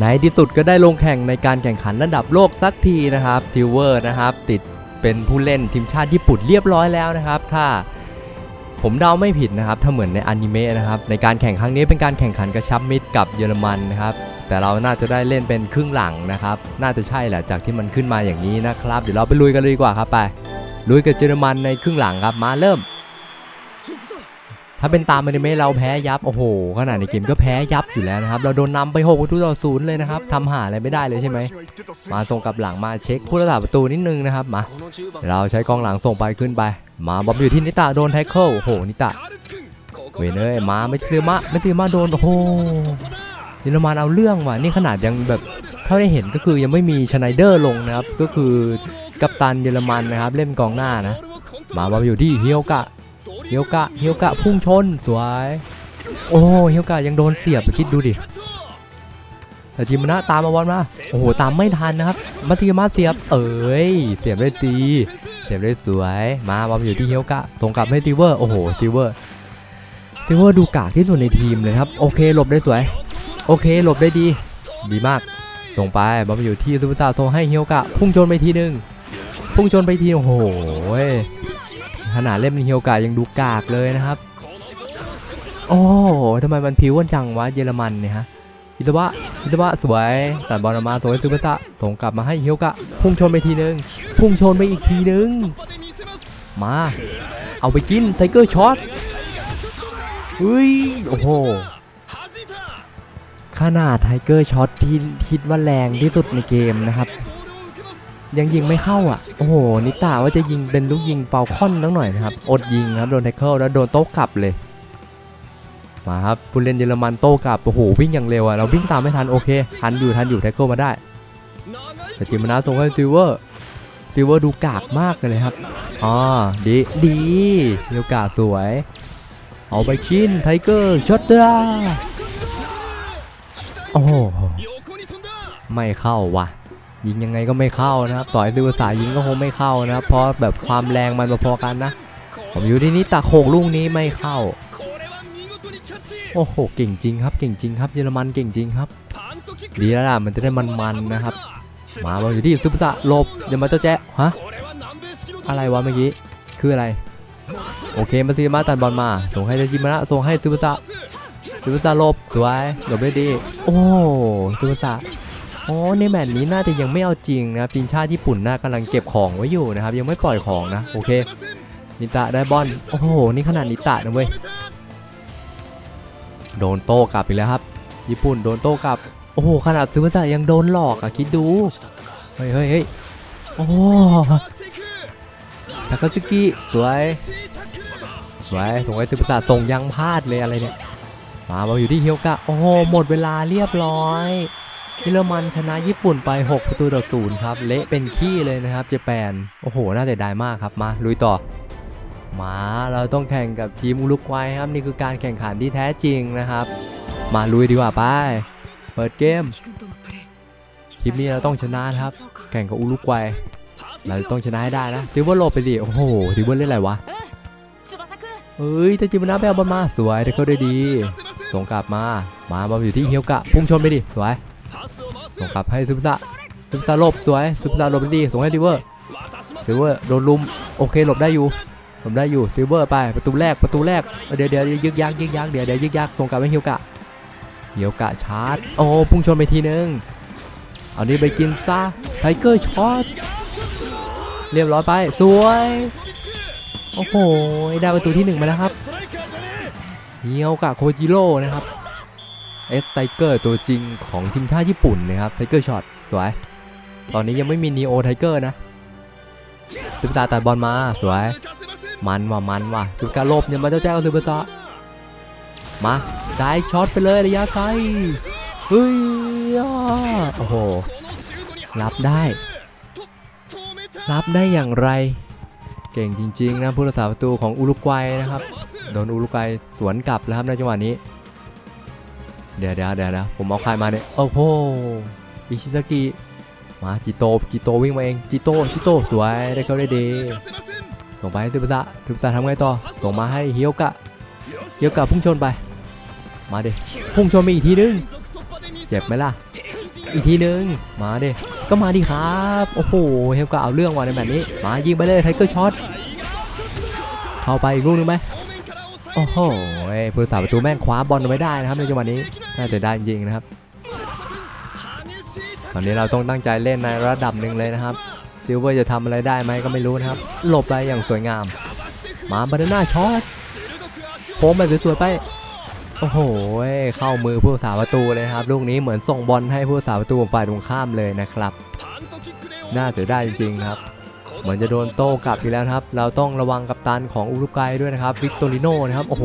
ในที่สุดก็ได้ลงแข่งในการแข่งขันระดับโลกสักทีนะครับทิวเวอร์นะครับ ติดเป็นผู้เล่นทีมชาติญี่ปุ่นเรียบร้อยแล้วนะครับ ถ้าผมเดาไม่ผิดนะครับ ถ้าเหมือนในอนิเมะนะครับ ในการแข่งครั้งนี้เป็นการแข่งขันกระชับมิตรกับเยอรมันนะครับ แต่เราน่าจะได้เล่นเป็นครึ่งหลังนะครับ น่าจะใช่แหละจากที่มันขึ้นมาอย่างนี้นะครับ เดี๋ยวเราไปลุยกันเลยดีกว่าครับไป ลุยกับเยอรมันในครึ่งหลังครับ มาเริ่ม ถ้าเป็นตามอนิเมะเราแพ้ยับ โอ้โห ขนาดในเกมก็แพ้ยับอยู่แล้วนะครับ เราโดนนำไป6ประตูต่อศูนย์เลยนะครับทำหาอะไรไม่ได้เลยใช่ไหม มาส่งกลับหลังมาเช็คผู้รักษาประตูนิดนึงนะครับ มา เราใช้กองหลังส่งไปขึ้นไป มาบอมอยู่ที่นิตะโดนแท็กเกิลโอ้โห นิตะเวยเนยมาไม่ซื้อมาไม่ซื้อมาโดน โอ้โหเยอรมันเอาเรื่องว่ะ นี่ขนาดยังแบบเท่าได้เห็นก็คือยังไม่มีชไนเดอร์ลงนะครับ ก็คือกัปตันเยอรมันนะครับ เล่นกองหน้านะ มาบอมอยู่ที่เฮียวกะ เฮียวกะเฮียวกะพุ่งชนสวย โอ้เฮียวกะยังโดนเสียบคิดดูดิแต่จิมนะตามมาบอลมา โอ้โห ตามไม่ทันนะครับมาตีมาเสียบ เอ้ยเสียบได้ดีเสียบได้สวย มาบอลอยู่ที่เฮียวกะส่งกลับให้ซิเวอร์ โอ้โห ซิเวอร์ ซิเวอร์ดูกากที่สุดในทีมเลยครับ โอเค หลบได้สวย โอเค หลบได้ดี ดีมาก ส่งไปบอลอยู่ที่ซูเปอร์ซาร์ส่งให้เฮียวกะ พุ่งชนไปทีหนึ่งพุ่งชนไปที โอ้โห ขนาดเล่นเฮียวกะยังดูกากเลยนะครับ โอ้ทำไมมันผิวกันจังวะเยอรมันเนี่ยฮะอิสวะอิสวะสวยตัดบอลมาส่งให้ซูเปอร์ซะส่งกลับมาให้เฮียวกะ พุ่งชนไปทีนึง พุ่งชนไปอีกทีนึง มา เอาไปกินไทเกอร์ช็อตเฮ้ย โอ้โห ขนาดไทเกอร์ช็อตที่คิดว่าแรงที่สุดในเกมนะครับ ยังยิงไม่เข้าอะ โอ้โห นิตาว่าจะยิงเป็นลูกยิงเปาค่อนตั้งหน่อยนะครับ อดยิงครับ โดนแท็กเกิลแล้วโดนโต๊ะกลับเลย มาครับผู้เล่นเยอรมันโต้กลับ โอ้โห วิ่งอย่างเร็วอะ เราวิ่งตามไม่ทัน โอเค ทันอยู่ ทันอยู่แท็กเกิลมาได้แต่จิมนาส่งให้ซิลเวอร์ ซิลเวอร์ดูกากมากเลยครับ อ๋อ ดี ดีเดียวกาสวย เอาไปกินไทเกอร์ช็อตเดอโอ้โหไม่เข้าว่ะ ยิงยังไงก็ไม่เข้านะครับต่อยซิวสายิงก็คงไม่เข้านะครับเพราะแบบความแรงมันพอๆกันนะ ผมอยู่ที่นี่ตะโขกลูกนี้ไม่เข้า โอ้โหเก่งจริงครับเก่งจริงครับเยอรมันเก่งจริงครับดีแล้วล่ะมันจะได้มันๆนะครับ มาบอลอยู่ที่ซุปเปอร์สะหลบเดี๋ยวมาเจ้าแจ๊ะฮะอะไรวะเมื่อกี้คืออะไร โอเคมาซีมาตัดบอลมา ส่งให้เจจิมานะส่งให้ซุปเปอร์สะซุปเปอร์สะหลบสวยหลบได้ดี โอ้ซุปเปอร์สะ อ๋อในแมตช์นี้น่าจะยังไม่เอาจริงนะครับทีมชาติญี่ปุ่นน่ากำลังเก็บของไว้อยู่นะครับ ยังไม่ปล่อยของนะ โอเค นิตะได้บอล โอ้โห นี่ขนาดนิตะนะเว้ย โดนโต้กลับอีกแล้วครับ ญี่ปุ่นโดนโต้กลับ โอ้โห ขนาดซูเปอร์สะยังโดนหลอกอะคิดดู เฮ้ยเฮ้ยเฮ้ยโอ้ทาคาซึกิสวยสวยสงให้ซูเปอร์สะส่งยังพลาดเลยอะไรเนี่ย มามาอยู่ที่เฮียวกะ โอ้โห หมดเวลาเรียบร้อย เยอรมันชนะญี่ปุ่นไป 6 ประตูต่อศูนย์ครับเละเป็นขี้เลยนะครับเจแปนโอ้โห น่าเสียดายมากครับมาลุยต่อ มาเราต้องแข่งกับทีมอุรุกวัยครับนี่คือการแข่งขันที่แท้จริงนะครับ มาลุยดีกว่าไป เปิดเกมทีมนี้เราต้องชนะครับ แข่งกับอุรุกวัยเราจะต้องชนะให้ได้นะซิลเวอร์โลไปดิโอ้โหซิลเวอร์เล่นอะไรวะเฮ้ยแต่จิมนาไปเอาบอลมาสวยแต่เขาได้ดี ส่งกลับมา มาบอลอยู่ที่เฮียวกะ พุ่งชนไปดิ สวย ส่งกลับให้ซุปซะซุปซะหลบสวยซุปซะหลบดีส่งให้ซิเวอร์ซิเวอร์โดนลุมโอเคหลบได้อยู่หลบได้อยู่ซิเวอร์ไปประตูแรกประตูแรกเดี๋ยวเดี๋ยวยึกยักยึกยักเดี๋ยวเดี๋ยวยึกยักส่งกลับให้เฮียวกะเฮียวกะชาร์จโอ้พุ่งชนไปทีนึงเอานี่ไปกินซะไทเกอร์ช็อตเรียบร้อยไปสวยโอ้โหได้ประตูที่หนึ่งมาแล้วครับเฮียวกะโคจิโร่นะครับ เอสไทเกอร์ตัวจริงของทีมชาติญี่ปุ่นนะครับไทเกอร์ช็อตสวย ตอนนี้ยังไม่มีนีโอไทเกอร์นะซุปตาตัดบอลมาสวย มันว่ะมันว่ะซุปการลบเนี่ยมาเจ้าแจ้วซูเปอร์มาได้ช็อตไปเลยระยะไกลเฮ้ยโอ้โหรับได้ รับได้อย่างไร เก่งจริงๆนะผู้รักษาประตูของอุรุกวัยนะครับโดนอุรุกวัยสวนกลับแล้วครับในจังหวะนี้ เดี๋ยวเดี๋ยวเดี๋ยวผมเอาใครมาเนี่ยโอ้โหอิชิซากิมาจิโตจิโตวิ่งมาเองจิโตจิโตสวยได้เข้าได้ดีส่งไปให้ซึบซะซึบซะทำไงต่อส่งมาให้เฮียวกะเฮียวกะพุ่งชนไปมาเดิพุ่งชนไปอีกทีนึงเจ็บไหมล่ะอีกทีนึงมาเดิก็มาดิครับโอ้โหเฮลกาเอาเรื่องว่ะในแบบนี้มายิงไปเลยไทเกอร์ช็อตเข้าไปอีกลูกนึงไหมโอ้โหผู้สาประตูแม่งคว้าบอลไว้ได้นะครับในจังหวะนี้ น่าจะได้จริงนะครับ ตอนนี้เราต้องตั้งใจเล่นในระดับหนึ่งเลยนะครับซิลเวอร์จะทำอะไรได้ไหมก็ไม่รู้นะครับ หลบไปอย่างสวยงาม มาบานาน่าช็อตโค้งไปสวยๆไป โอ้โห เข้ามือผู้สาประตูเลยครับ ลูกนี้เหมือนส่งบอลให้ผู้สาประตูฝ่ายตรงข้ามเลยนะครับ น่าเสียดายจริงๆครับ เหมือนจะโดนโต้กลับอีกแล้วครับ เราต้องระวังกับตันของอุรุกวัยด้วยนะครับ วิกตอริโนนะครับ โอ้โห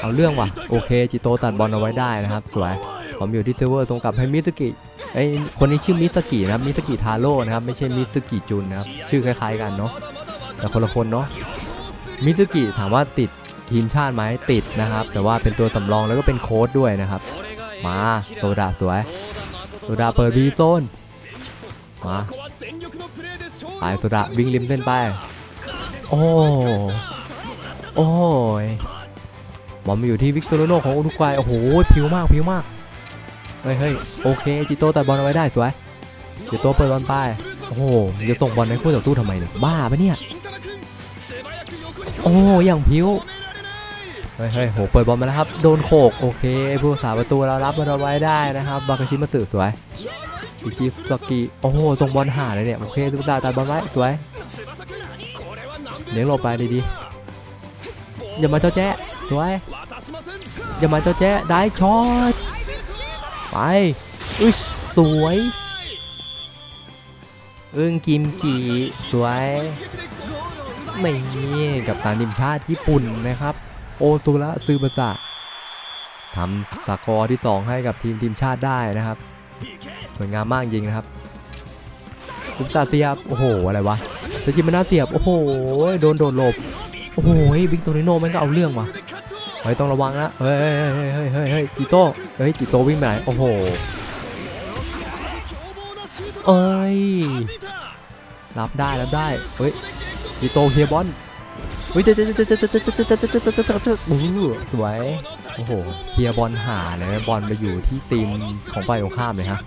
เอาเรื่องว่ะ โอเค จิโตตัดบอลเอาไว้ได้นะครับ สวย ผมอยู่ที่เซิร์ฟเวอร์ส่งกลับให้มิสกิไอคนนี้ชื่อมิสกินะครับ มิสกิทาโร่นะครับ ไม่ใช่มิสกิจุนนะครับ ชื่อคล้ายๆกันเนาะ แต่คนละคนเนาะ มิสกิถามว่าติดทีมชาติไหมติดนะครับ แต่ว่าเป็นตัวสำรองแล้วก็เป็นโค้ดด้วยนะครับ มาโซดาสวยโซดาเปิดบีโซน มาไปโซดาวิ่งริมเส้นไป โอ้ โอ้ย บอลมาอยู่ที่วิกตอริโนของอุรุกวัยโอ้โหผิวมากผิวมากเฮ้ยเฮ้ยโอเคจิโต้ตัดบอลเอาไว้ได้สวยจิโต้เปิดบอลไปโอ้โหจะส่งบอลให้คู่ต่อสู้ทำไมเนี่ยบ้าปะเนี่ยโอ้อย่างผิวเฮ้ยเฮ้ยโหเปิดบอลมาแล้วครับโดนโขกโอเคผู้รักษาประตูเรารับบอลเอาไว้ได้นะครับบากาชิมาสึสวยอิชิสกิโอ้โหส่งบอลหาเลยเนี่ยโอเคตุ๊กตาตัดบอลไว้สวยเลี้ยงหลบไปดีๆอย่ามาเจ้าแจ๊ สวยอย่ามาเจ้าแจ๊ได้ช็อตไปอุ๊ยสวยอึ้งกิมจิสวยนี่กับตานิมชาติญี่ปุ่นนะครับ โอซุระซือบะสะทำสกอร์ที่ 2 ให้กับทีมทีมชาติได้นะครับสวยงามมากจริงนะครับซุปตาเสียบ โอ้โห อะไรวะสจิมานาเสียบ โอ้โห โดนโดนหลบ โอ้โหวิกตอริโนมันก็เอาเรื่องว่ะ เฮ้ยต้องระวังนะเฮ้ยเฮ้ยเฮ้ยเฮ้ยเฮ้ยเฮ้ยจิโต้เฮ้ยจิโต้วิ่งไปไหนโอ้โหเอ้ยรับได้รับได้เฮ้ยจิโต้เคลียบอลเฮ้ยเจ๊เจ๊เจ๊เจ๊เจ๊เจ๊เจ๊เจ๊เจ๊เจ๊เจ๊เจ๊เจ๊เจ๊เจ๊โอ้โหสวยโอ้โหเคลียร์บอลหาเลยนะบอลไปอยู่ที่ทีมของฝ่ายตรงข้ามเลยฮะ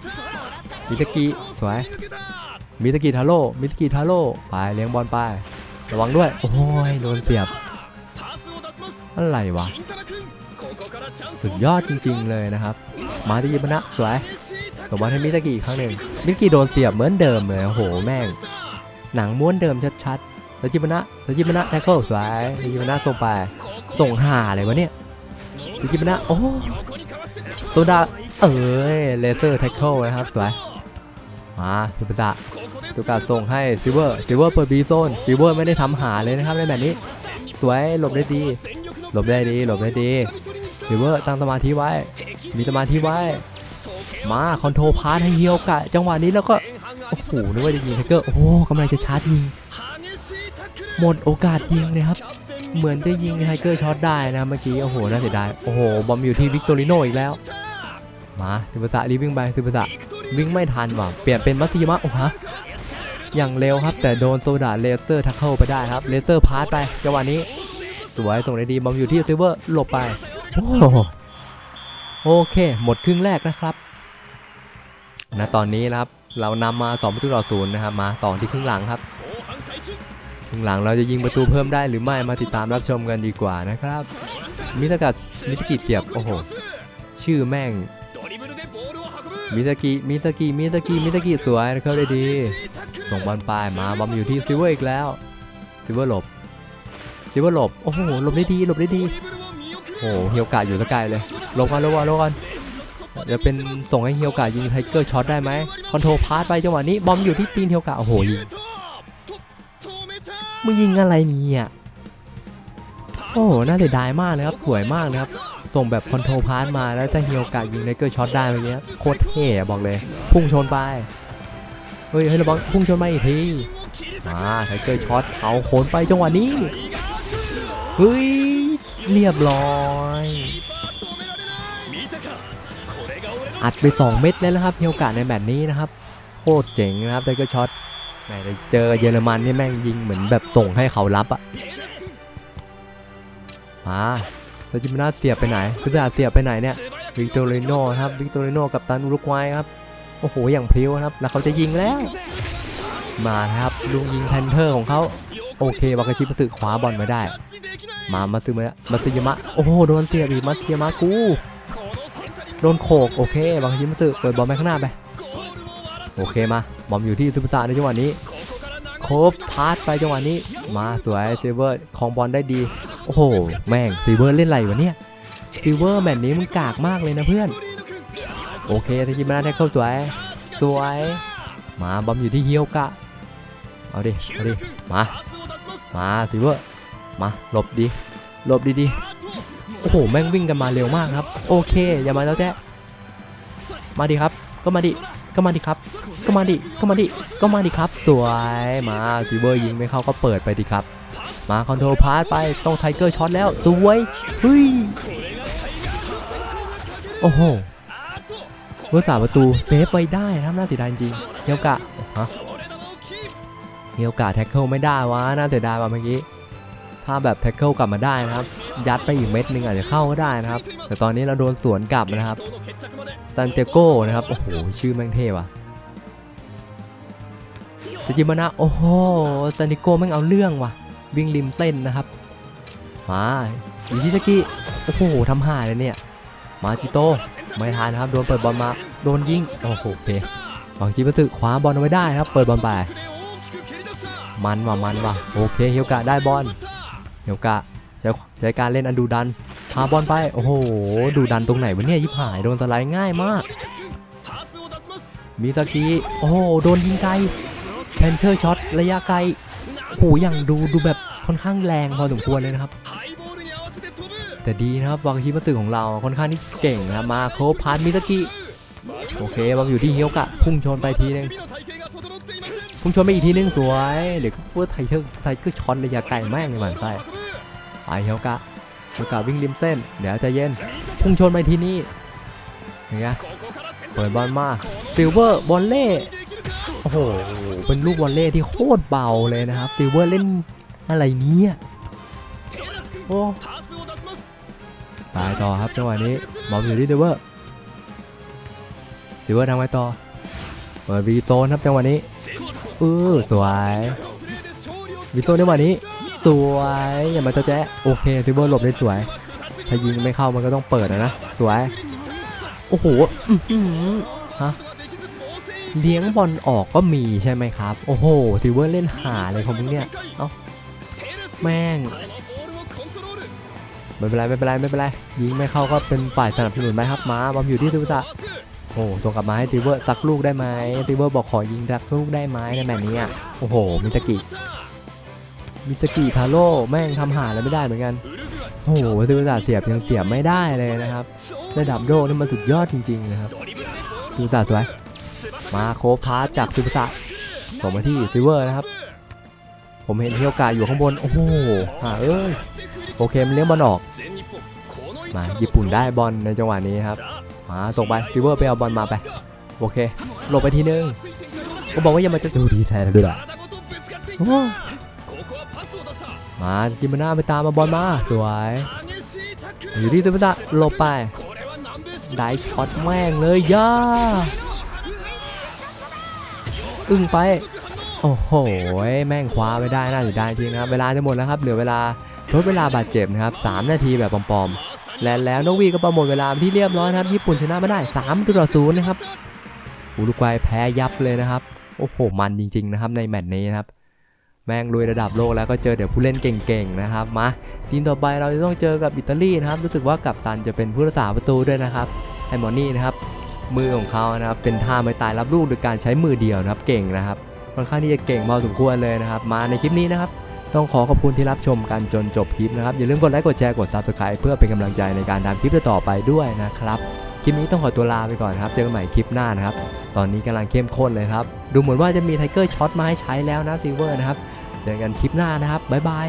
มิตากิสวยมิตากิทาโร่มิตากิทาโร่ไปเลี้ยงบอลไประวังด้วยโอ้ยโดนเสียบ อะไรวะ สุดยอดจริง ๆ เลยนะครับ มาที่ยิมนะสวยสมบัติให้มิตากิอีกครั้งหนึ่งมิตากิโดนเสียบเหมือนเดิมเลยโอ้โหแม่ง หนังม้วนเดิมชัดๆแล้วจิมนะแล้วจิมนะแท็กเกิลสวยแล้วจิมนะส่งไป ส่งหาอะไรวะเนี่ยแล้วจิมนะโอ้โซดาเอ้ยเลเซอร์แท็กเกิลนะครับสวยมาสุภาษะสุกาส่งให้ซิเวอร์ซิเวอร์เปิดบีโซนซิเวอร์ไม่ได้ทำหาเลยนะครับในแบบนี้ สวยหลบได้ดี ลบได้ดีหลบได้ดีซิเวอร์ตั้งสมาธิไว้ มีสมาธิไว้ มาคอนโทรพาร์ทให้เฮียวกะ จังหวะนี้แล้วก็ โอ้โหนึกว่าจะยิงไทเกอร์ โอ้โหกำลังจะชาร์จยิง หมดโอกาสยิงเลยครับ เหมือนจะยิงไทเกอร์ช็อตได้นะเมื่อกี้ โอ้โห น่าเสียดาย โอ้โห บอมอยู่ที่วิกตอริโนอีกแล้ว มาซิบะสะรีวิ่งไปซิบะสะวิ่งไม่ทันว่ะ เปลี่ยนเป็นมัตสึยามะ โอ้ฮะ อย่างเร็วครับ แต่โดนโซดาเลเซอร์ทักเคิลไปได้ครับ เลเซอร์พาร์ทไป จังหวะนี้ สวยส่งได้ดีบอมอยู่ที่ซิเวอร์หลบไปโอ้โอเค หมดครึ่งแรกนะครับณตอนนี้นะครับเรานำมา2ประตูต่อศูนย์นะครับมาต่อที่ครึ่งหลังครับครึ่งหลังเราจะยิงประตูเพิ่มได้หรือไม่มาติดตามรับชมกันดีกว่านะครับ มิสกัดมิสกิเสียบโอ้โหชื่อแม่งมิสกิมิสกิมิสกิมิสกิสวยเข้าได้ดีส่งบอลไปมาบอมอยู่ที่ซิเวอร์อีกแล้วซิเวอร์หลบ ลเวอร์หลบ โอ้โหหลบได้ดีหลบได้ดีโอ้โหเฮียวกาอยู่สกายเลยลบกันหลบกันหลบกันจะเป็นส่งให้เฮียวกายิงไทเกอร์ช็อตได้ไหมคอนโทรพาสไปจังหวะนี้บอมอยู่ที่ตีนเฮียวกาโอ้โหยิงมึงยิงอะไรเนี่ยโอ้โหน่าเสียดายมากเลยครับสวยมากเลยครับส่งแบบคอนโทรพาสมาแล้วถ้าเฮียวกายิงไทเกอร์ช็อตได้เมื่อกี้โคตรเท่บอกเลย พุ่งชนไปเฮ้ยเฮ้ยระวังพุ่งชนมาอีกทีมาไทเกอร์ช็อตเอาโขนไปจังหวะนี้ เฮ้ย เรียบร้อย อัดไป 2 เม็ดแล้วนะครับเฮียวกาในแมตช์นี้นะครับโคตรเจ๋งนะครับไทเกอร์ช็อตแหมแต่เจอเยอรมันนี่แม่งยิงเหมือนแบบส่งให้เขารับอะมาแล้วจิมนาเสียบไปไหนซิดาเสียบไปไหนเนี่ยวิกตอริโนครับวิกตอริโนกับตันอุรุกวัยครับโอ้โหอย่างพริ้วครับ แล้วเขาจะยิงแล้ว มาครับลุงยิงแพนเทอร์ของเขาโอเควากาชิมาสึขวาบอลมาได้ มามาซึมะมาซึยมะโอ้โหโดนเสียบอีกมาซึยมะกูโดนโขกโอเควากาชิมาสึเปิดบอลไปข้างหน้าไปโอเคมาบอมอยู่ที่ซุปซาในจังหวะนี้โคฟพาสไปจังหวะนี้ มาสวยซิลเวอร์ครองบอลได้ดีโอ้โหแม่งซิลเวอร์เล่นไรวะเนี่ยซิลเวอร์แมตช์นี้มึงกากมากเลยนะเพื่อน โอเคทาจิมานาแท็กเกิลสวยสวยมาบอมอยู่ที่เฮียวกะเอาดิเอาดิมามาซิลเวอร์ มาหลบดีหลบดีๆโอ้โหแม่งวิ่งกันมาเร็วมากครับ โอเคอย่ามาแล้วแจ๊ะมาดิครับ ก็มาดิก็มาดิครับ ก็มาดิก็มาดิก็มาดิครับ สวยมาซิเวอร์ยิงไม่เข้าก็เปิดไปดิครับ มาคอนโทรลพาสไปต้องไทเกอร์ช็อตแล้วสวยเฮ้ยโอ้โหรักษาประตูเซฟไปได้นะครับน่าเสียดายจริงเฮียวกะฮะเฮียวกะแท็กเกิลไม่ได้วะน่าเสียดายว่ะเมื่อกี้ ถ้าแบบแท็กเกิลกลับมาได้นะครับ ยัดไปอีกเม็ดหนึงอาจจะเข้าก็ได้นะครับ แต่ตอนนี้เราโดนสวนกลับนะครับซันเตโกนะครับ โอ้โห ชื่อแม่งเท่ว่ะสจิมานะ โอ้โหซันติโกแม่งเอาเรื่องว่ะ วิ่งริมเส้นนะครับ มาอิชิซากิโอ้โหทำห่าเลยเนี่ย มาจิโต ไม่ทันครับ โดนเปิดบอลมา โดนยิง โอ้โหโอเคบางจีปสึคว้าบอลเอาไว้ได้ครับ เปิดบอลไป มันว่ะ มันว่ะ โอเค เฮียวกะได้บอล เฮียวกะใช้ใช้การเล่นอันดูดันพาบอลไป โอ้โห ดูดันตรงไหนวะเนี่ยยิบหาย โดนสไลด์ง่ายมากมิซากิโอ้โห โดนยิงไกลแพนเทอร์ช็อตระยะไกลโอ้โหอย่างดูดูแบบค่อนข้างแรงพอสมควรเลยนะครับ แต่ดีนะครับวากาชิมัตสึของเราค่อนข้างที่เก่งนะมาโคพานมิซากิโอเคบอลอยู่ที่เฮียวกะ พุ่งชนไปทีนึงพุ่งชนไปอีกทีนึงสวย เดี๋ยวก็พูดไทเทอร์ไทเกอร์ช็อตระยะไกลแม่งเลยหมันไส้ ไปเฮียวกะเฮียวกะวิ่งริมเส้น เดี๋ยวใจะเย็น พุ่งชนไปที่นี่เห็นไงเปิดบอลมาซิลเวอร์บอลเล่โอ้โหเป็นลูกบอลเล่ที่โคตรเบาเลยนะครับซิลเวอร์เล่นอะไรเนี้ยโอ้ตายต่อครับจังหวะนี้บอลอยู่ที่ซิลเวอร์ซิลเวอร์ทำไงต่อเปิดวีโซนครับจังหวะนี้เออสวยวีโซนจังหวะนี้ สวยอย่ามาเจ้าแจ๊ะโอเคซิเวอร์หลบได้สวย ถ้ายิงไม่เข้ามันก็ต้องเปิดนะนะสวย โอ้โหฮะเลี้ยงบอลออกก็มีใช่ไหมครับ โอ้โหซิเวอร์เล่นหาเลยของมึงเนี่ยเอ้าแม่งไม่เป็นไรไม่เป็นไรไม่เป็นไรยิงไม่เข้าก็เป็นฝ่ายสนับสนุนไหมครับมาบอมอยู่ที่ซิเวอร์โอ้ส่งกลับมาให้ซิเวอร์สักลูกได้ไหมซิเวอร์บอกขอยิงสักลูกได้ไหมในแมตช์นี้อะโอ้โหมิสกิ มิสกิทาโร่แม่งทำหาอะไรไม่ได้เหมือนกัน โอ้โหซิลเวอร์เสียบยังเสียบไม่ได้เลยนะครับ ระดับโลกนี่มันสุดยอดจริง ๆ นะครับซิลเวอร์สวย มาโคพาสจากซิลเวอร์ส่งมาที่ซิเวอร์นะครับ ผมเห็นเฮียวกาอยู่ข้างบน โอ้โหหาเอ้ย โอเคมันเลี้ยงบอลออก มาญี่ปุ่นได้บอลในจังหวะนี้ครับ มาส่งไปซิเวอร์ไปเอาบอลมาไป โอเค หลบไปทีนึง ก็บอกว่าอย่ามาจะดูดีแทนด้วยล่ะโอ้ มาจิมนาไปตามมาบอลมา สวยอยู่ที่ซิลเวอร์หลบไปได้ช็อตแม่งเลยย่าอึ้งไป โอ้โห แม่งคว้าไม่ได้น่าเสียดายจริงนะครับ เวลาจะหมดแล้วครับ เหลือเวลาลดเวลาบาดเจ็บนะครับ 3 นาทีแบบปลอมๆ และแล้วนกวีก็ประหมดเวลาที่เรียบร้อยนะครับ ญี่ปุ่นชนะไม่ได้3ต่อ0นะครับอุรุกวัยแพ้ยับเลยนะครับ โอ้โห มันจริง ๆ นะครับในแมตช์นี้นะครับ แม่งลุยระดับโลกแล้วก็เจอเดี๋ยวผู้เล่นเก่งๆนะครับมาทีมต่อไปเราจะต้องเจอกับอิตาลีนะครับรู้สึกว่ากัปตันจะเป็นผู้รักษาประตูด้วยนะครับไอมอนี่นะครับมือของเขานะครับเป็นท่าไม่ตายรับลูกโดยการใช้มือเดียวนะครับเก่งนะครับค่อนข้างที่จะเก่งพอสมควรเลยนะครับ มาในคลิปนี้นะครับต้องขอขอบคุณที่รับชมกันจนจบคลิปนะครับอย่าลืมกดไลค์กดแชร์กด subscribe เพื่อเป็นกำลังใจในการทำคลิปต่อไปด้วยนะครับ ลิปนี้ต้องขอตัวลาไปก่อนครับ เจอกันใหม่คลิปหน้านะครับ ตอนนี้กำลังเข้มข้นเลยครับ ดูเหมือนว่าจะมีไทเกอร์ช็อตมาให้ใช้แล้วนะซีเวอร์นะครับ เจอกันคลิปหน้านะครับ บ๊ายบาย